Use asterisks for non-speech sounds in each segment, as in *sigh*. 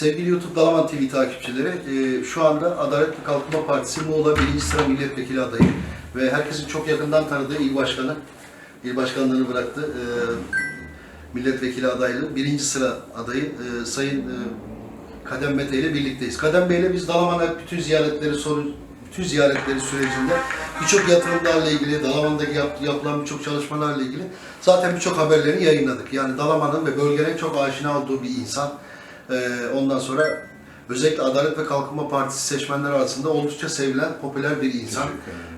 Sevgili YouTube Dalaman TV takipçileri, e, şu anda Adalet ve Kalkınma Partisi Muğla 1. sıra milletvekili adayı ve herkesin çok yakından tanıdığı il başkanı, il başkanlığını bıraktı. E, milletvekili adaylığı, 1. sıra adayı e, Sayın Kadem Mete ile birlikteyiz. Kadem Bey ile biz Dalaman'a bütün ziyaretleri sorun bütün ziyaretleri sürecinde birçok yatırımlarla ilgili, Dalaman'daki yap- yapılan birçok çalışmalarla ilgili zaten birçok haberlerini yayınladık. Yani Dalaman'ın ve bölgenin çok aşina olduğu bir insan. Ee, ondan sonra özellikle Adalet ve Kalkınma Partisi seçmenler arasında oldukça sevilen, popüler bir insan.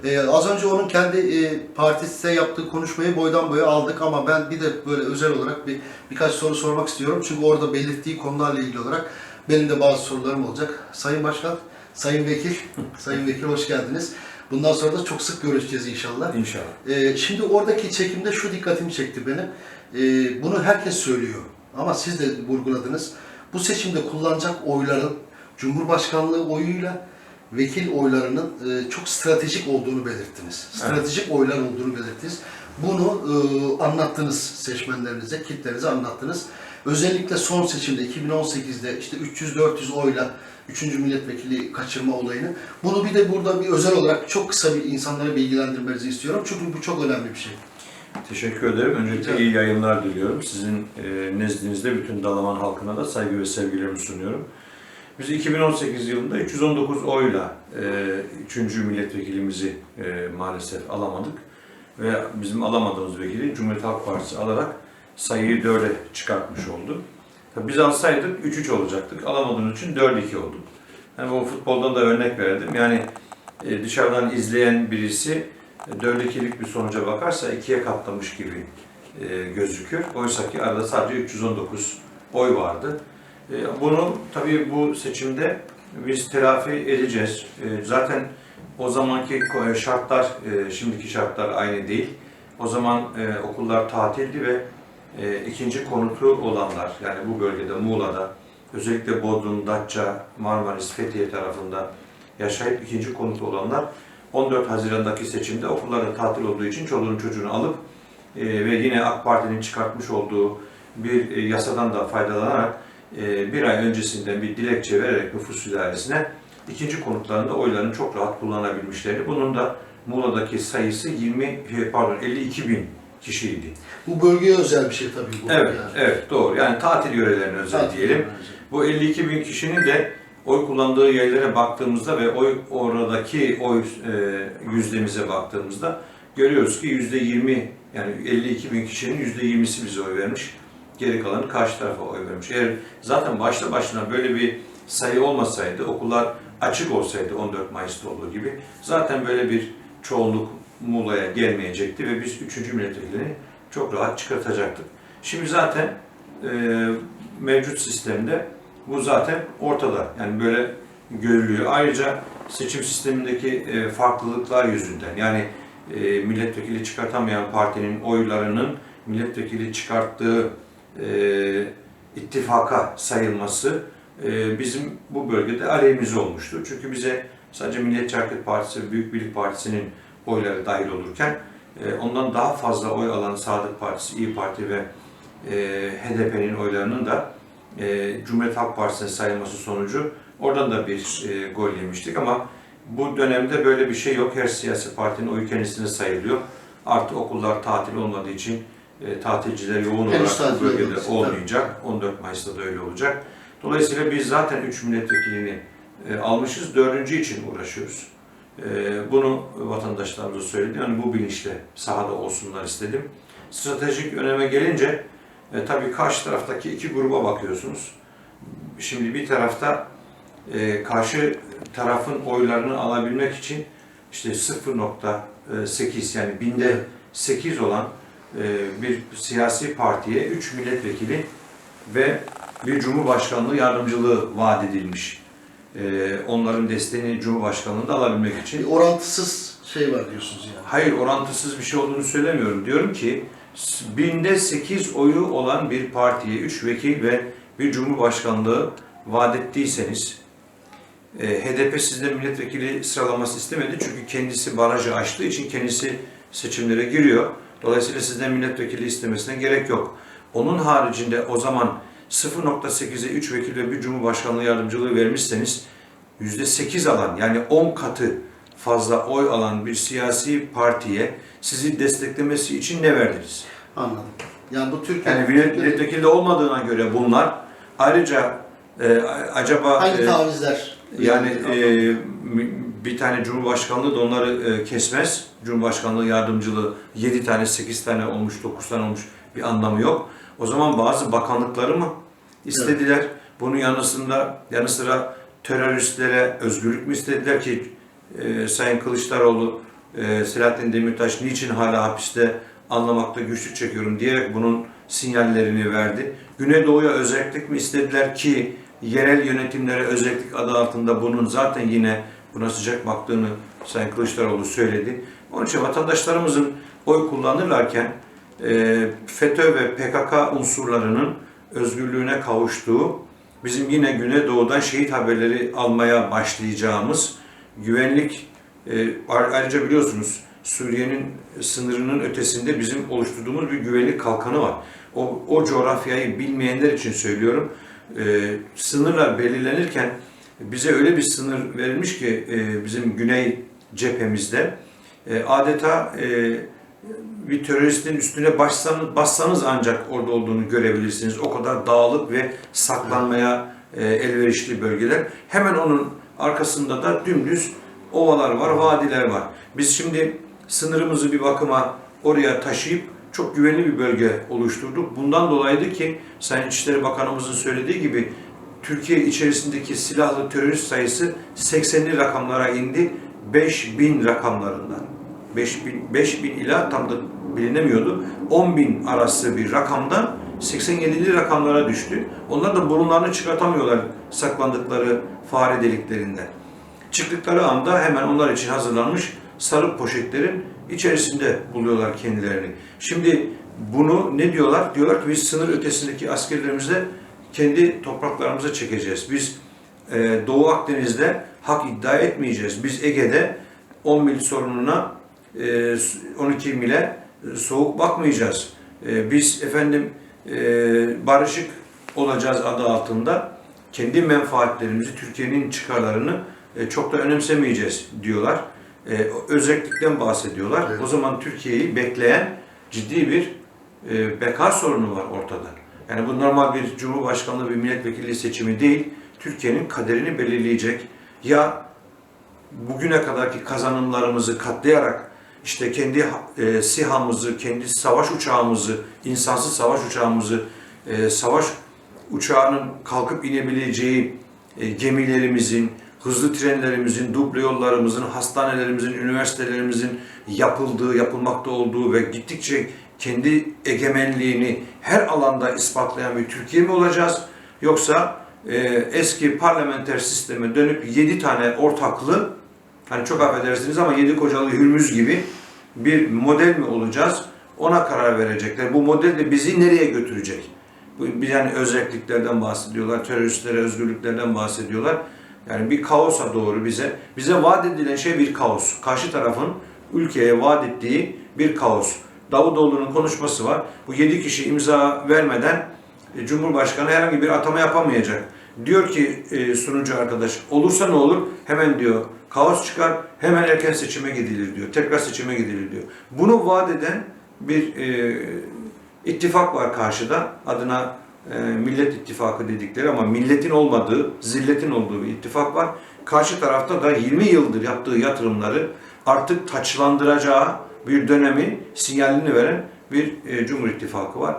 Ee, az önce onun kendi e, partisinde yaptığı konuşmayı boydan boya aldık ama ben bir de böyle özel olarak bir birkaç soru sormak istiyorum. Çünkü orada belirttiği konularla ilgili olarak benim de bazı sorularım olacak. Sayın Başkan, Sayın Vekil, *laughs* Sayın Vekil hoş geldiniz. Bundan sonra da çok sık görüşeceğiz inşallah. İnşallah. Ee, şimdi oradaki çekimde şu dikkatimi çekti benim. Ee, bunu herkes söylüyor ama siz de vurguladınız. Bu seçimde kullanacak oyların Cumhurbaşkanlığı oyuyla vekil oylarının e, çok stratejik olduğunu belirttiniz. Stratejik oylar olduğunu belirttiniz. Bunu e, anlattınız seçmenlerinize, kitlenize anlattınız. Özellikle son seçimde 2018'de işte 300-400 oyla 3. milletvekili kaçırma olayını. Bunu bir de burada bir özel olarak çok kısa bir insanlara bilgilendirmenizi istiyorum. Çünkü bu çok önemli bir şey. Teşekkür ederim. Öncelikle iyi yayınlar diliyorum. Sizin e, nezdinizde bütün Dalaman halkına da saygı ve sevgilerimi sunuyorum. Biz 2018 yılında 319 oyla e, 3. milletvekilimizi e, maalesef alamadık. Ve bizim alamadığımız vekili Cumhuriyet Halk Partisi alarak sayıyı 4'e çıkartmış oldu. Tabii biz alsaydık 3-3 olacaktık. Alamadığımız için 4-2 oldu. Yani bu futboldan da örnek verdim. Yani e, dışarıdan izleyen birisi 4-2'lik bir sonuca bakarsa ikiye katlamış gibi e, gözükür. Oysa ki arada sadece 319 oy vardı. E, bunu tabii bu seçimde biz telafi edeceğiz. E, zaten o zamanki ko- şartlar, e, şimdiki şartlar aynı değil. O zaman e, okullar tatildi ve e, ikinci konutu olanlar, yani bu bölgede, Muğla'da, özellikle Bodrum, Datça, Marmaris, Fethiye tarafında yaşayıp ikinci konutu olanlar 14 Haziran'daki seçimde okullarda tatil olduğu için çoluğunu çocuğunu alıp e, ve yine AK Parti'nin çıkartmış olduğu bir e, yasadan da faydalanarak e, bir ay öncesinden bir dilekçe vererek nüfus idaresine ikinci konutlarında oylarını çok rahat kullanabilmişlerdi. Bunun da Muğla'daki sayısı 20 pardon 52 bin kişiydi. Bu bölgeye özel bir şey tabii bu. Evet, yani. evet doğru. Yani tatil yörelerine özel Tatil diyelim. özel. Bu 52 bin kişinin de oy kullandığı yerlere baktığımızda ve oy oradaki oy e, yüzdemize baktığımızda görüyoruz ki yüzde 20 yani 52 bin kişinin yüzde 20'si bize oy vermiş. Geri kalanı karşı tarafa oy vermiş. Eğer zaten başta başına böyle bir sayı olmasaydı, okullar açık olsaydı 14 Mayıs'ta olduğu gibi zaten böyle bir çoğunluk Muğla'ya gelmeyecekti ve biz 3. milletvekilini çok rahat çıkartacaktık. Şimdi zaten e, mevcut sistemde bu zaten ortada. Yani böyle görülüyor. Ayrıca seçim sistemindeki e, farklılıklar yüzünden yani e, milletvekili çıkartamayan partinin oylarının milletvekili çıkarttığı e, ittifaka sayılması bizim bu bölgede aleyhimize olmuştu. Çünkü bize sadece Milliyetçi Hareket Partisi ve Büyük Birlik Partisi'nin oyları dahil olurken ondan daha fazla oy alan Saadet Partisi, İyi Parti ve HDP'nin oylarının da e, Cumhuriyet Halk Partisi'ne sayılması sonucu oradan da bir e, gol yemiştik ama bu dönemde böyle bir şey yok. Her siyasi partinin oyu kendisine sayılıyor. Artı okullar tatil olmadığı için e, tatilciler yoğun Henüz olarak tatil bu bölgede tabii. olmayacak. 14 Mayıs'ta da öyle olacak. Dolayısıyla biz zaten 3 milletvekilini e, almışız. Dördüncü için uğraşıyoruz. E, bunu vatandaşlarımıza söyledim. Yani bu bilinçle sahada olsunlar istedim. Stratejik öneme gelince e, tabii karşı taraftaki iki gruba bakıyorsunuz. Şimdi bir tarafta e, karşı tarafın oylarını alabilmek için işte 0.8 yani binde Evet. 8 olan e, bir siyasi partiye 3 milletvekili ve bir cumhurbaşkanlığı yardımcılığı vaat edilmiş. E, onların desteğini cumhurbaşkanlığında alabilmek Bir için. orantısız şey var diyorsunuz yani. Hayır orantısız bir şey olduğunu söylemiyorum. Diyorum ki binde 8 oyu olan bir partiye 3 vekil ve bir cumhurbaşkanlığı vaat ettiyseniz e, HDP sizde milletvekili sıralaması istemedi çünkü kendisi barajı aştığı için kendisi seçimlere giriyor. Dolayısıyla sizden milletvekili istemesine gerek yok. Onun haricinde o zaman 0.8'e 3 vekil ve bir cumhurbaşkanlığı yardımcılığı vermişseniz %8 alan yani 10 katı fazla oy alan bir siyasi partiye sizi desteklemesi için ne verdiniz? Anladım. Yani bu Türkiye... Yani millet- milletvekili olmadığına göre bunlar ayrıca e, acaba Hangi e, tavizler? yani e, bir tane cumhurbaşkanlığı da onları e, kesmez. Cumhurbaşkanlığı yardımcılığı 7 tane, 8 tane olmuş, 9 tane olmuş bir anlamı yok. O zaman bazı bakanlıkları mı istediler? Bunun yanısında yanı sıra teröristlere özgürlük mü istediler ki e, Sayın Kılıçdaroğlu, e, Selahattin Demirtaş niçin hala hapiste anlamakta güçlük çekiyorum diyerek bunun sinyallerini verdi. Güneydoğu'ya özellik mi istediler ki yerel yönetimlere özellik adı altında bunun zaten yine buna sıcak baktığını Sayın Kılıçdaroğlu söyledi. Onun için vatandaşlarımızın oy kullanırlarken e, FETÖ ve PKK unsurlarının özgürlüğüne kavuştuğu, bizim yine Güneydoğu'dan şehit haberleri almaya başlayacağımız güvenlik, e, ayrıca biliyorsunuz Suriye'nin sınırının ötesinde bizim oluşturduğumuz bir güvenlik kalkanı var. O, o coğrafyayı bilmeyenler için söylüyorum. E, sınırlar belirlenirken bize öyle bir sınır verilmiş ki e, bizim güney cephemizde adeta bir teröristin üstüne bassanız, bassanız ancak orada olduğunu görebilirsiniz. O kadar dağlık ve saklanmaya elverişli bölgeler. Hemen onun arkasında da dümdüz ovalar var, vadiler var. Biz şimdi sınırımızı bir bakıma oraya taşıyıp çok güvenli bir bölge oluşturduk. Bundan dolayıydı ki Sayın İçişleri Bakanımızın söylediği gibi Türkiye içerisindeki silahlı terörist sayısı 80'li rakamlara indi. 5000 rakamlarından. 5000, 5000 ila tam da bilinemiyordu. 10.000 arası bir rakamdan 87'li rakamlara düştü. Onlar da burunlarını çıkartamıyorlar saklandıkları fare deliklerinden. Çıktıkları anda hemen onlar için hazırlanmış sarı poşetlerin içerisinde buluyorlar kendilerini. Şimdi bunu ne diyorlar? Diyorlar ki biz sınır ötesindeki askerlerimizi kendi topraklarımıza çekeceğiz. Biz e, Doğu Akdeniz'de hak iddia etmeyeceğiz. Biz Ege'de 10 mil sorununa e, 12 mile soğuk bakmayacağız. E, biz efendim barışık olacağız adı altında kendi menfaatlerimizi, Türkiye'nin çıkarlarını e, çok da önemsemeyeceğiz diyorlar. E, özellikten bahsediyorlar. Evet. O zaman Türkiye'yi bekleyen ciddi bir e, beka sorunu var ortada. Yani bu normal bir cumhurbaşkanlığı bir milletvekili seçimi değil, Türkiye'nin kaderini belirleyecek. Ya bugüne kadarki kazanımlarımızı katlayarak işte kendi e, SİHA'mızı, kendi savaş uçağımızı, insansız savaş uçağımızı, e, savaş uçağının kalkıp inebileceği e, gemilerimizin, hızlı trenlerimizin, duble yollarımızın, hastanelerimizin, üniversitelerimizin yapıldığı, yapılmakta olduğu ve gittikçe kendi egemenliğini her alanda ispatlayan bir Türkiye mi olacağız? Yoksa e, eski parlamenter sisteme dönüp 7 tane ortaklı, hani çok affedersiniz ama 7 kocalı hürmüz gibi bir model mi olacağız? Ona karar verecekler. Bu model de bizi nereye götürecek? Yani özelliklerden bahsediyorlar, teröristlere özgürlüklerden bahsediyorlar. Yani bir kaosa doğru bize. Bize vaat edilen şey bir kaos. Karşı tarafın ülkeye vaat ettiği bir kaos. Davutoğlu'nun konuşması var. Bu 7 kişi imza vermeden e, Cumhurbaşkanı herhangi bir atama yapamayacak. Diyor ki e, sunucu arkadaş, olursa ne olur? Hemen diyor kaos çıkar, hemen erken seçime gidilir diyor. Tekrar seçime gidilir diyor. Bunu vaat eden bir e, ittifak var karşıda. Adına e, Millet İttifakı dedikleri ama milletin olmadığı, zilletin olduğu bir ittifak var. Karşı tarafta da 20 yıldır yaptığı yatırımları artık taçlandıracağı bir dönemin sinyalini veren bir e, Cumhur İttifakı var.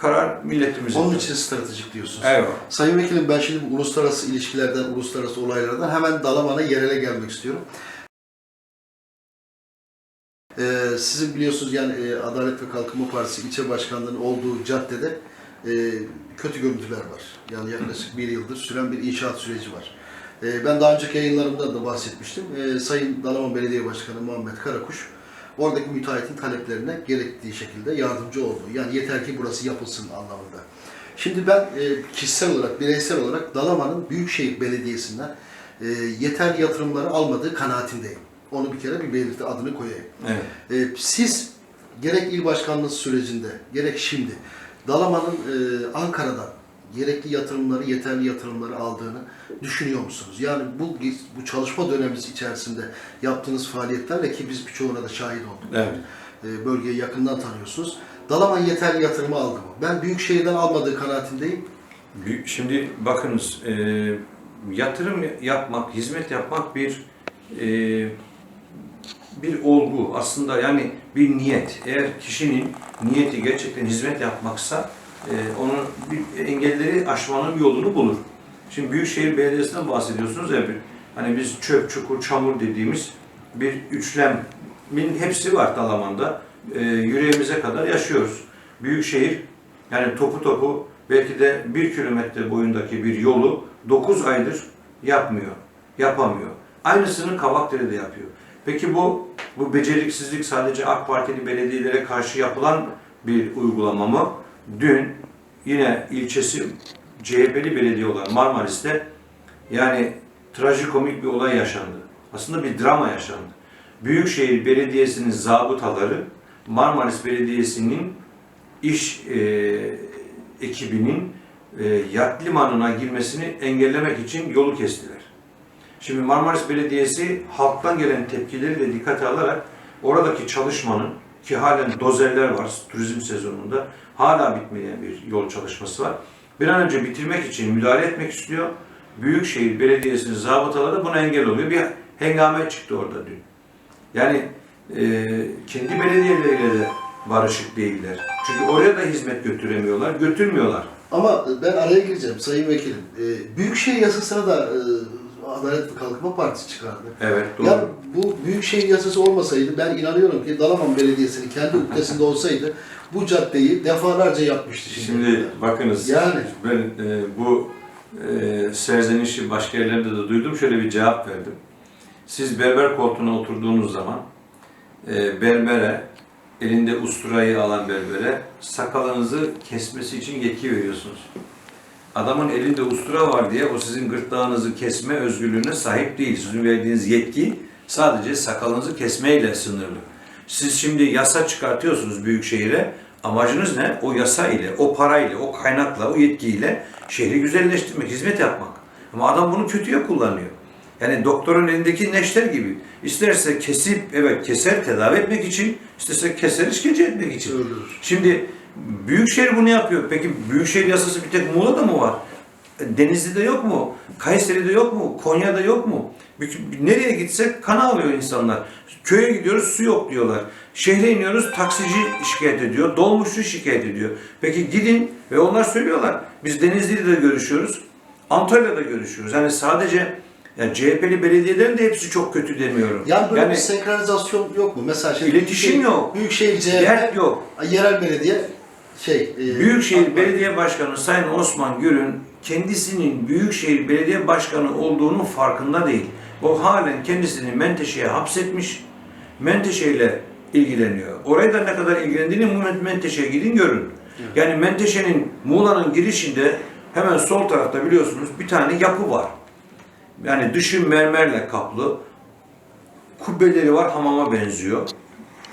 Karar milletimizin. Onun için stratejik diyorsunuz. Evet. Sayın Vekilim ben şimdi bu uluslararası ilişkilerden, uluslararası olaylardan hemen Dalaman'a yerele gelmek istiyorum. Ee, sizin biliyorsunuz yani e, Adalet ve Kalkınma Partisi ilçe başkanlığının olduğu caddede e, kötü görüntüler var. Yani yaklaşık bir yıldır süren bir inşaat süreci var. E, ben daha önceki yayınlarımda da bahsetmiştim. E, Sayın Dalaman Belediye Başkanı Muhammed Karakuş oradaki müteahhitin taleplerine gerektiği şekilde yardımcı oldu. Yani yeter ki burası yapılsın anlamında. Şimdi ben e, kişisel olarak, bireysel olarak Dalaman'ın Büyükşehir Belediyesi'nden e, yeter yatırımları almadığı kanaatindeyim. Onu bir kere bir belirti adını koyayım. Evet. E, siz gerek il başkanlığı sürecinde, gerek şimdi Dalaman'ın e, Ankara'dan gerekli yatırımları, yeterli yatırımları aldığını düşünüyor musunuz? Yani bu bu çalışma dönemimiz içerisinde yaptığınız faaliyetlerle ki biz birçoğuna da şahit olduk. Evet. E, bölgeyi yakından tanıyorsunuz. Dalaman yeterli yatırımı aldı mı? Ben Büyükşehir'den almadığı kanaatindeyim. Şimdi bakınız, e, yatırım yapmak, hizmet yapmak bir e, bir olgu aslında yani bir niyet. Eğer kişinin niyeti gerçekten hizmet yapmaksa e, onun engelleri aşmanın yolunu bulur. Şimdi Büyükşehir Belediyesi'nden bahsediyorsunuz ya hani biz çöp, çukur, çamur dediğimiz bir üçlemin hepsi var Dalaman'da. E, yüreğimize kadar yaşıyoruz. Büyükşehir yani topu topu belki de bir kilometre boyundaki bir yolu 9 aydır yapmıyor, yapamıyor. Aynısını Kavakdere'de yapıyor. Peki bu bu beceriksizlik sadece AK Partili belediyelere karşı yapılan bir uygulama mı? Dün yine ilçesi CHP'li belediye olan Marmaris'te yani trajikomik bir olay yaşandı. Aslında bir drama yaşandı. Büyükşehir Belediyesi'nin zabıtaları Marmaris Belediyesi'nin iş e, ekibinin e, yat limanına girmesini engellemek için yolu kestiler. Şimdi Marmaris Belediyesi halktan gelen tepkileri de dikkate alarak oradaki çalışmanın ki halen dozerler var turizm sezonunda hala bitmeyen bir yol çalışması var. Bir an önce bitirmek için müdahale etmek istiyor. Büyükşehir Belediyesi'nin zabıtaları buna engel oluyor. Bir hengame çıktı orada dün. Yani e, kendi belediyeleriyle de barışık değiller. Çünkü oraya da hizmet götüremiyorlar, götürmüyorlar. Ama ben araya gireceğim Sayın Vekilim. E, Büyükşehir yasasına da e, Adalet ve Kalkınma Partisi çıkardı. Evet, doğru. Yani bu Büyükşehir yasası olmasaydı ben inanıyorum ki Dalaman Belediyesi'nin kendi ukdesinde olsaydı bu caddeyi defalarca yapmıştı şimdi. Şimdi bakınız, Yani. ben e, bu e, serzenişi başka yerlerde de duydum, şöyle bir cevap verdim. Siz berber koltuğuna oturduğunuz zaman e, berbere, elinde usturayı alan berbere sakalınızı kesmesi için yetki veriyorsunuz. Adamın elinde ustura var diye o sizin gırtlağınızı kesme özgürlüğüne sahip değil. Sizin verdiğiniz yetki sadece sakalınızı kesmeyle sınırlı. Siz şimdi yasa çıkartıyorsunuz Büyükşehir'e. Amacınız ne? O yasa ile, o parayla, o kaynakla, o yetkiyle şehri güzelleştirmek, hizmet yapmak. Ama adam bunu kötüye kullanıyor. Yani doktorun elindeki neşter gibi. İsterse kesip, evet keser tedavi etmek için, isterse keser işkence etmek için. Öldürür. Şimdi Büyükşehir bunu yapıyor. Peki Büyükşehir yasası bir tek Muğla'da mı var? Denizli'de yok mu? Kayseri'de yok mu? Konya'da yok mu? Nereye gitsek kan alıyor insanlar. Köye gidiyoruz su yok diyorlar. Şehre iniyoruz taksici şikayet ediyor. Dolmuşçu şikayet ediyor. Peki gidin ve onlar söylüyorlar. Biz Denizli'de de görüşüyoruz. Antalya'da görüşüyoruz. Yani sadece yani CHP'li belediyelerin de hepsi çok kötü demiyorum. Yani böyle bir senkronizasyon yok mu? Mesela şey, İletişim Büyükşehir- yok. Büyükşehir CHP, yok. yerel belediye şey. e, Büyükşehir Belediye Başkanı Sayın Osman Gür'ün kendisinin Büyükşehir Belediye Başkanı olduğunun farkında değil. O halen kendisini Menteşe'ye hapsetmiş, Menteşe ile ilgileniyor. Oraya da ne kadar ilgilendiğini Menteşe'ye gidin görün. Yani Menteşe'nin Muğla'nın girişinde hemen sol tarafta biliyorsunuz bir tane yapı var. Yani dışı mermerle kaplı. Kubbeleri var hamama benziyor.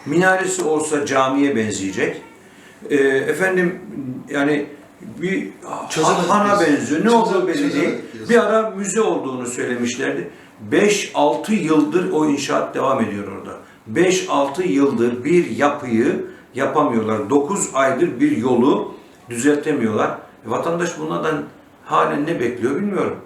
Minaresi olsa camiye benzeyecek. Ee, efendim yani bir Çözemedik hana benziyor. Ne olduğu belli değil. Bir ara müze olduğunu söylemişlerdi. 5-6 yıldır o inşaat devam ediyor orada. 5-6 yıldır bir yapıyı yapamıyorlar. 9 aydır bir yolu düzeltemiyorlar. E, Vatandaş bunlardan halen ne bekliyor bilmiyorum.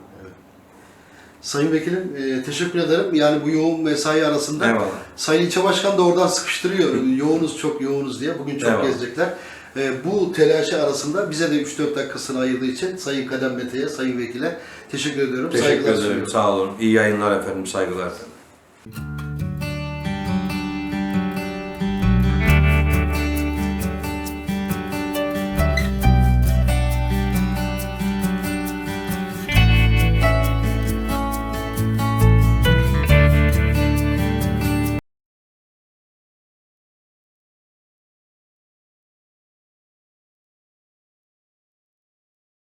Sayın Vekilim e, teşekkür ederim. Yani bu yoğun mesai arasında Eyvallah. Sayın İlçe Başkan da oradan sıkıştırıyor. yoğunuz çok yoğunuz diye. Bugün çok Eyvallah. gezecekler. E, bu telaşı arasında bize de 3-4 dakikasını ayırdığı için Sayın Kadem Mete'ye, Sayın Vekil'e teşekkür ediyorum. Teşekkür Saygılar ederim. sunuyorum. Sağ olun. İyi yayınlar efendim. Saygılar.